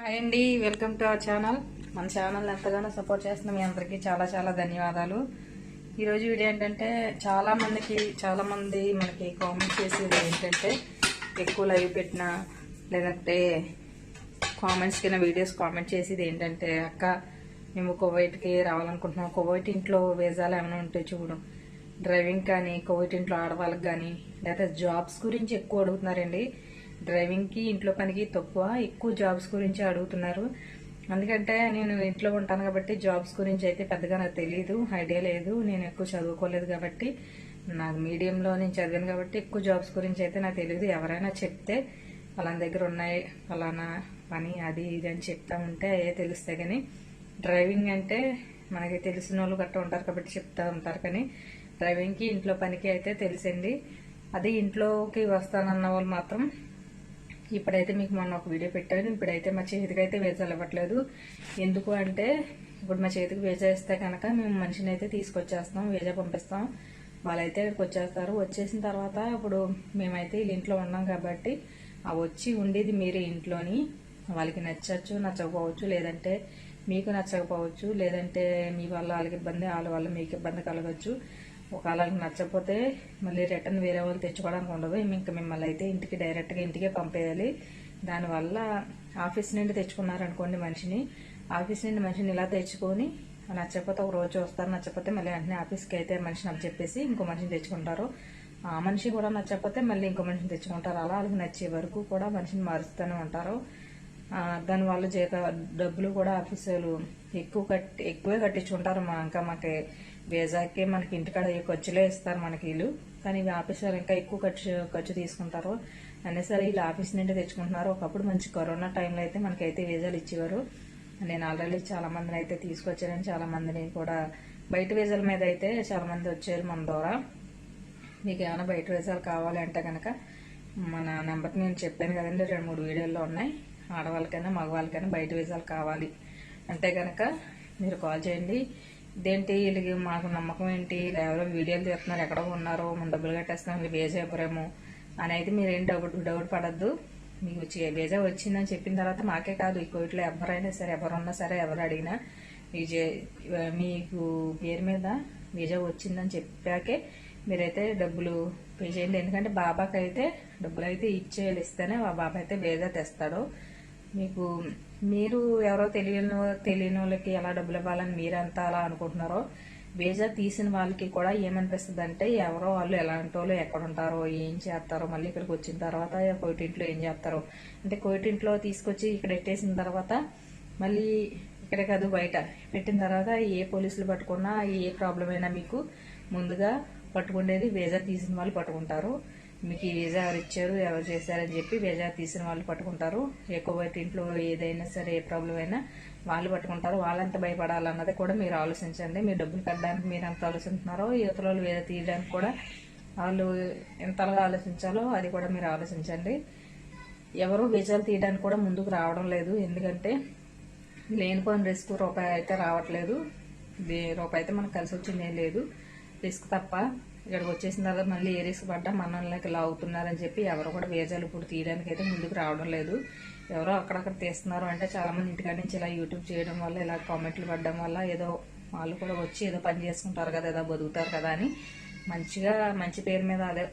Hi అండి welcome to our channel. మన channel ఎంతగానో సపోర్ట్ చేస్తున్న మీ అందరికీ చాలా చాలా ధన్యవాదాలు. ఈరోజు వీడియో ఏంటంటే చాలా చాలామంది మనకి కామెంట్ చేసేది ఏంటంటే ఎక్కువ లైవ్ పెట్టిన లేదంటే కామెంట్స్ కింద వీడియోస్ కామెంట్ చేసేది ఏంటంటే అక్క మేము కువైట్కి రావాలనుకుంటున్నాం. కువైట్ ఇంట్లో వేజాలు ఏమైనా ఉంటే చూడు. డ్రైవింగ్ కానీ కువైట్ ఇంట్లో ఆడవాళ్ళకి కానీ లేదా జాబ్స్ గురించి ఎక్కువ అడుగుతున్నారండి. డ్రైవింగ్కి ఇంట్లో పనికి తక్కువ ఎక్కువ జాబ్స్ గురించి అడుగుతున్నారు. ఎందుకంటే నేను ఇంట్లో ఉంటాను కాబట్టి జాబ్స్ గురించి అయితే పెద్దగా నాకు తెలియదు ఐడియా లేదు. నేను ఎక్కువ చదువుకోలేదు కాబట్టి నాకు మీడియంలో నేను చదివాను కాబట్టి ఎక్కువ జాబ్స్ గురించి అయితే నాకు తెలియదు ఎవరైనా చెప్తే వాళ్ళ దగ్గర ఉన్నాయి ఫలానా పని అది ఇది అని చెప్తా ఉంటే అయ్యే తెలుస్తాయి కానీ డ్రైవింగ్ అంటే మనకి తెలిసిన వాళ్ళు గట్టా ఉంటారు కాబట్టి చెప్తా ఉంటారు కానీ డ్రైవింగ్కి ఇంట్లో పనికి అయితే తెలిసింది అది ఇంట్లోకి వస్తానన్న వాళ్ళు మాత్రం ఇప్పుడైతే మీకు మొన్న ఒక వీడియో పెట్టాను. ఇప్పుడైతే మా చేతికి అయితే వేసాలు ఇవ్వట్లేదు ఎందుకు అంటే ఇప్పుడు మా చేతికి వేజా ఇస్తే కనుక మేము మనిషిని అయితే తీసుకొచ్చేస్తాం వేజా పంపిస్తాం. వాళ్ళైతే ఇక్కడికి వచ్చేస్తారు. వచ్చేసిన తర్వాత ఇప్పుడు మేమైతే వీళ్ళ ఇంట్లో ఉన్నాం కాబట్టి ఆ వచ్చి ఉండేది మీరే ఇంట్లోని. వాళ్ళకి నచ్చచ్చు నచ్చకపోవచ్చు లేదంటే మీకు నచ్చకపోవచ్చు లేదంటే మీ వల్ల వాళ్ళకి ఇబ్బంది వాళ్ళ వల్ల మీకు ఇబ్బంది కలగచ్చు. ఒకవేళ వాళ్ళకి నచ్చకపోతే మళ్ళీ రిటర్న్ వేరే వాళ్ళు తెచ్చుకోవడానికి ఉండదు. ఇంకా మిమ్మల్ని అయితే ఇంటికి డైరెక్ట్గా ఇంటికే పంపేయాలి. దానివల్ల ఆఫీస్ నుండి తెచ్చుకున్నారనుకోండి మనిషిని. ఆఫీస్ నుండి మనిషిని ఇలా తెచ్చుకొని నచ్చకపోతే ఒక రోజు వస్తారు. నచ్చకపోతే మళ్ళీ వెంటనే ఆఫీస్కి అయితే మనిషిని అని చెప్పేసి ఇంకో మనిషిని తెచ్చుకుంటారు. ఆ మనిషి కూడా నచ్చకపోతే మళ్ళీ ఇంకో మనిషిని తెచ్చుకుంటారు. అలా వాళ్ళకి నచ్చే వరకు కూడా మనిషిని మారుస్తూనే ఉంటారు. దానివల్ల జీత డబ్బులు కూడా ఆఫీసులు ఎక్కువ కట్టి ఎక్కువే కట్టించుకుంటారు మా ఇంకా మాకు. వీజాకి మనకి ఇంటికాడ ఖర్చులే ఇస్తారు మనకి వీళ్ళు. కానీ ఇవి ఆఫీసులు ఇంకా ఎక్కువ ఖర్చు ఖర్చు తీసుకుంటారు. అనేసరి వీళ్ళు ఆఫీస్ నుండి తెచ్చుకుంటున్నారు. ఒకప్పుడు మంచి కరోనా టైంలో అయితే మనకైతే వీజాలు ఇచ్చేవారు. నేను ఆల్రెడీ చాలా మందిని అయితే తీసుకొచ్చాను చాలా మందిని కూడా బయట వీజాల మీద అయితే చాలా మంది వచ్చారు మన ద్వారా. మీకు ఏమైనా బయట వీజాలు కావాలి అంటే కనుక మన నెంబర్ నేను చెప్పాను కదండి రెండు మూడు వీడియోల్లో ఉన్నాయి. ఆడవాళ్ళకైనా మగవాళ్ళకైనా బయట వీజాలు కావాలి అంటే కనుక మీరు కాల్ చేయండి. ఇదేంటి? వీళ్ళకి మాకు నమ్మకం ఏంటి? ఎవరో వీడియోలు తీస్తున్నారు ఎక్కడో ఉన్నారో? మన డబ్బులు కట్టేస్తున్నాం వీళ్ళు వేజా ఇవ్వరేమో అని అయితే మీరేం డౌట్ డౌట్ పడద్దు. మీకు బేజా వచ్చిందని చెప్పిన తర్వాత మాకే కాదు ఈ కోవిడ్లో ఎవరైనా సరే ఎవరున్నా సరే ఎవరు అడిగినా మీ మీకు పేరు మీద బేజా వచ్చిందని చెప్పాకే మీరైతే డబ్బులు పే చేయండి. ఎందుకంటే బాబాకైతే డబ్బులు అయితే ఇచ్చేయాలి ఇస్తేనే మా బాబా అయితే బేజా తెస్తాడు. మీకు మీరు ఎవరో తెలియని తెలియని వాళ్ళకి ఎలా డబ్బులు ఇవ్వాలని మీరంతా అలా అనుకుంటున్నారో వేజా తీసిన వాళ్ళకి కూడా ఏమనిపిస్తుంది అంటే ఎవరో వాళ్ళు ఎలాంటి వాళ్ళు ఎక్కడ ఉంటారో ఏం చేస్తారో మళ్ళీ ఇక్కడికి వచ్చిన తర్వాత కోయిటింట్లో ఏం చేస్తారో అంటే కోయిటింట్లో తీసుకొచ్చి ఇక్కడ పెట్టేసిన తర్వాత మళ్ళీ ఇక్కడే కాదు బయట పెట్టిన తర్వాత ఏ పోలీసులు పట్టుకున్నా ఏ ప్రాబ్లం అయినా మీకు ముందుగా పట్టుకునేది వేజా తీసిన వాళ్ళు పట్టుకుంటారు. మీకు ఈ వీజా ఎవరు ఇచ్చారు ఎవరు చేశారని చెప్పి వీజా తీసిన వాళ్ళు పట్టుకుంటారు. ఎక్కువ ఇంట్లో ఏదైనా సరే ఏ ప్రాబ్లం అయినా వాళ్ళు పట్టుకుంటారు. వాళ్ళంత భయపడాలన్నది కూడా మీరు ఆలోచించండి. మీరు డబ్బులు కట్టడానికి మీరు ఎంత ఆలోచిస్తున్నారో యువతల వాళ్ళు వీజా తీయడానికి కూడా వాళ్ళు ఎంతలా ఆలోచించాలో అది కూడా మీరు ఆలోచించండి. ఎవరు వీజాలు తీయడానికి కూడా ముందుకు రావడం లేదు. ఎందుకంటే లేనిపోయిన రిస్క్ రూపాయి అయితే రావట్లేదు. రూపాయి అయితే మనకు కలిసి వచ్చిందేం లేదు. రిస్క్ తప్ప ఇక్కడికి వచ్చేసిన తర్వాత మళ్ళీ ఏ రిస్క్ పడ్డా మనల్ని ఇలా అవుతున్నారని చెప్పి ఎవరు కూడా వేజాలు ఇప్పుడు తీయడానికి అయితే ముందుకు రావడం లేదు. ఎవరో అక్కడక్కడ తీస్తున్నారు అంటే చాలామంది ఇంటికాడ నుంచి ఇలా యూట్యూబ్ చేయడం వల్ల ఇలా కామెంట్లు పడడం వల్ల ఏదో వాళ్ళు కూడా వచ్చి ఏదో పని చేసుకుంటారు కదా ఏదో బతుకుతారు కదా అని మంచిగా మంచి పేరు మీద అదే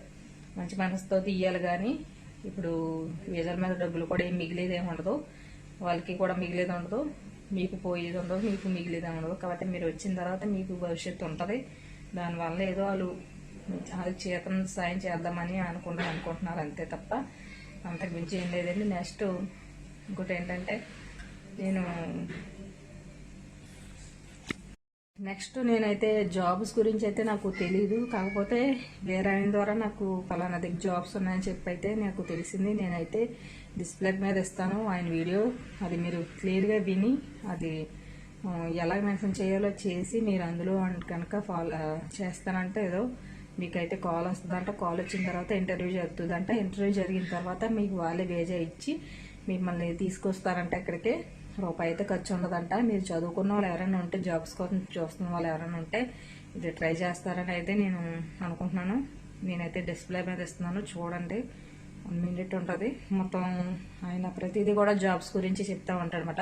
మంచి మనసుతో తీయాలి కానీ ఇప్పుడు వేజాల మీద డబ్బులు కూడా ఏం మిగిలేదు ఏమి ఉండదు. వాళ్ళకి కూడా మిగిలేదు ఉండదు. మీకు పోయేది ఉండదు మీకు మిగిలేదే ఉండదు. కాబట్టి మీరు వచ్చిన తర్వాత మీకు భవిష్యత్తు ఉంటుంది. దానివల్ల ఏదో వాళ్ళు వాళ్ళకి చేతన సాయం చేద్దామని అనుకుంటాను అనుకుంటున్నారు అంతే తప్ప అంతకు మించి ఏం లేదండి. నెక్స్ట్ ఇంకోటి ఏంటంటే నేను నెక్స్ట్ నేనైతే జాబ్స్ గురించి అయితే నాకు తెలియదు కాకపోతే వేరే ఆయన ద్వారా నాకు ఫలానా దగ్గర జాబ్స్ ఉన్నాయని చెప్పి అయితే నాకు తెలిసింది. నేనైతే డిస్ప్లే మీద ఇస్తాను ఆయన వీడియో. అది మీరు క్లియర్గా విని అది ఎలా మెన్షన్ చేయాలో చేసి మీరు అందులో కనుక ఫాలో చేస్తానంటే ఏదో మీకైతే కాల్ వస్తుందంట కాల్ వచ్చిన తర్వాత ఇంటర్వ్యూ జరుగుతుందంట. ఇంటర్వ్యూ జరిగిన తర్వాత మీకు వాళ్ళే వేజా ఇచ్చి మిమ్మల్ని తీసుకొస్తారంట ఇక్కడికి. రూపాయి అయితే ఖర్చు ఉండదంట. మీరు చదువుకున్న వాళ్ళు ఎవరైనా ఉంటే జాబ్స్ కోసం చూస్తున్న వాళ్ళు ఎవరైనా ఉంటే ఇది ట్రై చేస్తారని అయితే నేను అనుకుంటున్నాను. నేనైతే డిస్ప్లే మీద ఇస్తున్నాను. చూడండి. వన్ మినిట్ ఉంటుంది. మొత్తం ఆయన ప్రతిదీ కూడా జాబ్స్ గురించి చెప్తా ఉంటాడనమాట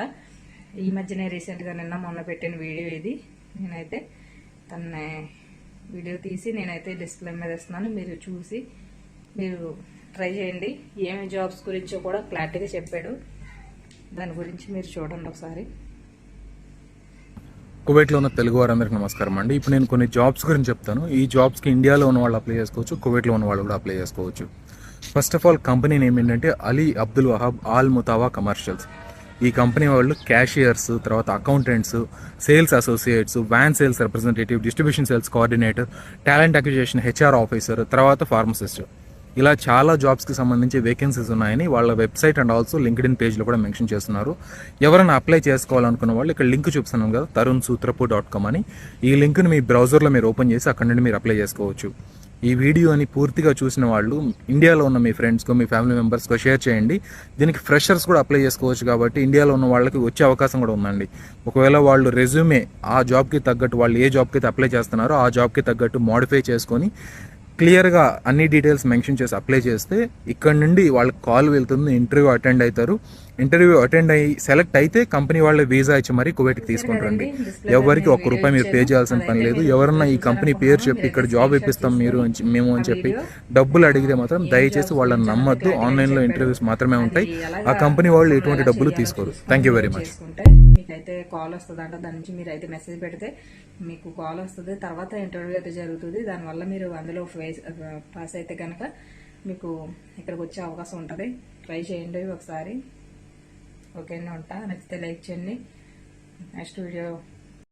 ఈ మధ్యనే రీసెంట్గా నిన్న మొన్న పెట్టిన వీడియో ఇది. నేనైతే తన వీడియో తీసి నేనైతే డిస్ప్లే మీద ఇస్తున్నాను మీరు చూసి మీరు ట్రై చేయండి. ఏమి జాబ్స్ గురించో కూడా క్లారిటీగా చెప్పాడు. దాని గురించి మీరు చూడండి ఒకసారి. కువైట్లో ఉన్న తెలుగు వారందరికీ నమస్కారం అండి. ఇప్పుడు నేను కొన్ని జాబ్స్ గురించి చెప్తాను. ఈ జాబ్స్కి ఇండియాలో ఉన్న వాళ్ళు అప్లై చేసుకోవచ్చు కువైట్లో ఉన్న వాళ్ళు కూడా అప్లై చేసుకోవచ్చు. First of all company name ఏంటంటే Ali Abdul Wahab Al Mutawa commercials ఈ కంపెనీ వాళ్ళు క్యాషియర్స్ తర్వాత accountants sales associates van sales representative distribution sales coordinator talent acquisition HR officer తర్వాత ఫార్మసిస్ట్ ఇలా చాలా జాబ్స్కి సంబంధించి వేకెన్సీస్ ఉన్నాయని వాళ్ళ website and also LinkedIn పేజ్లో కూడా మెన్షన్ చేస్తున్నారు. ఎవరైనా అప్లై చేసుకోవాలనుకున్న వాళ్ళు ఇక్కడ లింక్ చూపిస్తున్నాను కదా తరుణ్ సూత్రపు డాట్ కామ్ అని. ఈ లింక్ని మీ బ్రౌజర్లో మీరు ఓపెన్ చేసి అక్కడ నుండి మీరు అప్లై చేసుకోవచ్చు. ఈ వీడియోని పూర్తిగా చూసిన వాళ్ళు ఇండియాలో ఉన్న మీ ఫ్రెండ్స్కో మీ ఫ్యామిలీ మెంబర్స్కో షేర్ చేయండి. దీనికి ఫ్రెషర్స్ కూడా అప్లై చేసుకోవచ్చు కాబట్టి ఇండియాలో ఉన్న వాళ్ళకి వచ్చే అవకాశం కూడా ఉందండి. ఒకవేళ వాళ్ళు రెజ్యూమే ఆ జాబ్కి తగ్గట్టు వాళ్ళు ఏ జాబ్కి అయితే అప్లై చేస్తున్నారో ఆ జాబ్కి తగ్గట్టు మోడిఫై చేసుకొని క్లియర్గా అన్ని డీటెయిల్స్ మెన్షన్ చేసి అప్లై చేస్తే ఇక్కడ నుండి వాళ్ళకి కాల్ వెళ్తుంది ఇంటర్వ్యూ అటెండ్ అవుతారు. ఇంటర్వ్యూ అటెండ్ అయ్యి సెలెక్ట్ అయితే కంపెనీ వాళ్ళే వీసా ఇచ్చి మరీ కువైట్కి తీసుకుంటారండి. ఎవరికి ఒక్క రూపాయి మీరు పే చేయాల్సిన పని లేదు. ఎవరన్నా ఈ కంపెనీ పేరు చెప్పి ఇక్కడ జాబ్ ఇప్పిస్తాం మీరు అని మేము అని చెప్పి డబ్బులు అడిగితే మాత్రం దయచేసి వాళ్ళని నమ్మద్దు. ఆన్లైన్లో ఇంటర్వ్యూస్ మాత్రమే ఉంటాయి. ఆ కంపెనీ వాళ్ళు ఎటువంటి డబ్బులు తీసుకోరు. థ్యాంక్ యూ వెరీ మచ్ మీకైతే కాల్ వస్తుంది అంట దాని నుంచి మీరు అయితే మెసేజ్ పెడితే మీకు కాల్ వస్తుంది. తర్వాత ఇంటర్వ్యూ అయితే జరుగుతుంది. దానివల్ల మీరు అందులో ఫేస్ పాస్ అయితే కనుక మీకు ఇక్కడికి వచ్చే అవకాశం ఉంటుంది. ట్రై చేయండి ఒకసారి. ఓకేనా ఉంటా? నచ్చితే లైక్ చేయండి. Next video